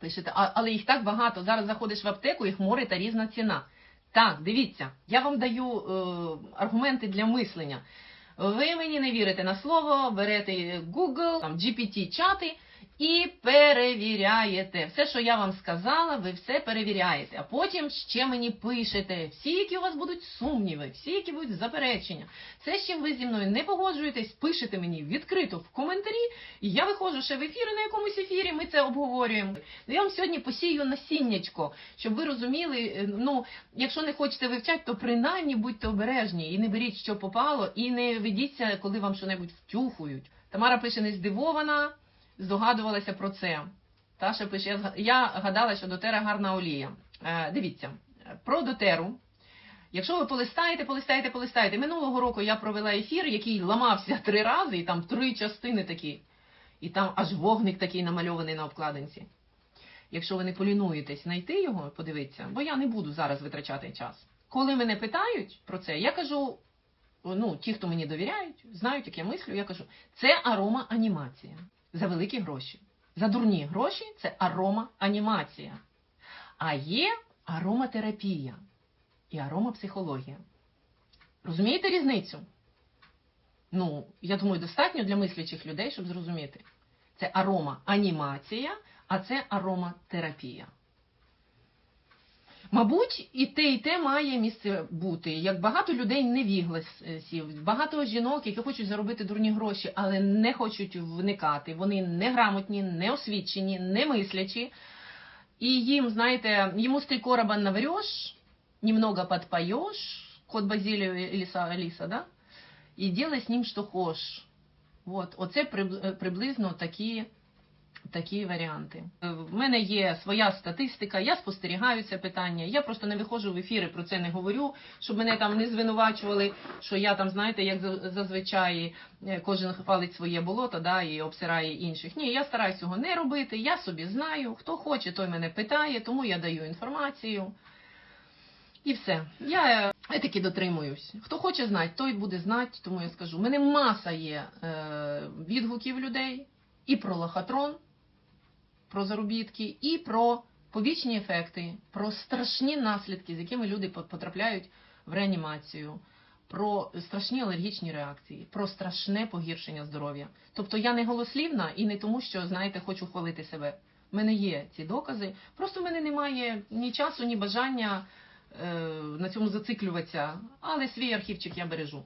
Пишете, але їх так багато. Зараз заходиш в аптеку, їх море та різна ціна. Так, дивіться, я вам даю е, аргументи для мислення. Ви мені не вірите на слово, берете Google, там GPT-чати і перевіряєте. Все, що я вам сказала, ви все перевіряєте. А потім ще мені пишете, всі, які у вас будуть сумніви, всі, які будуть заперечення. Все, з чим ви зі мною не погоджуєтесь, пишете мені відкрито в коментарі, і я виходжу ще в ефір на якомусь ефірі. Ми це обговорюємо. Я вам сьогодні посію насіннячко, щоб ви розуміли. е, Ну, якщо не хочете вивчати, то принаймні будьте обережні і не беріть, що попало, і не ведіться, коли вам щось втюхують. Тамара пише не здивована, здогадувалася про це. Таша пише, я, гадала, що дотера гарна олія. Е, дивіться, про дотеру. Якщо ви полистаєте, полистаєте, полистаєте. Минулого року я провела ефір, який ламався три рази, і там три частини такі. І там аж вогник такий намальований на обкладинці. Якщо ви не полінуєтесь знайти його, подивіться, бо я не буду зараз витрачати час. Коли мене питають про це, я кажу: ну, ті, хто мені довіряють, знають, як я мислю, я кажу, це арома анімація за великі гроші. За дурні гроші це арома анімація. А є ароматерапія і аромапсихологія. Розумієте різницю? Ну, я думаю, достатньо для мислячих людей, щоб зрозуміти. Це арома анімація, а це ароматерапія. Мабуть, і те, і те має місце бути. Як багато людей невігласів, багато жінок, які хочуть заробити дурні гроші, але не хочуть вникати. Вони неграмотні, неосвічені, не мислячі. І їм, знаєте, йому три короба наврешь, немного подпоешь, кот Базилию Еліса, Аліса, да? і делай з ним, що хочеш. От, оце приблизно такі, такі варіанти. Е, В мене є своя статистика, я спостерігаю це питання. Я просто не виходжу в ефіри, про це не говорю, щоб мене там не звинувачували, що я там, знаєте, як зазвичай е, кожен хвалить своє болото да, і обсирає інших. Ні, я стараюсь цього не робити. Я собі знаю, хто хоче, той мене питає, тому я даю інформацію. І все. Я етики дотримуюсь. Хто хоче знати, той буде знати, тому я скажу. У мене маса є е, відгуків людей і про лохотрон, про заробітки, і про побічні ефекти, про страшні наслідки, з якими люди по- потрапляють в реанімацію, про страшні алергічні реакції, про страшне погіршення здоров'я. Тобто я не голослівна і не тому, що, знаєте, хочу хвалити себе. У мене є ці докази. Просто в мене немає ні часу, ні бажання е, на цьому зациклюватися, але свій архівчик я бережу.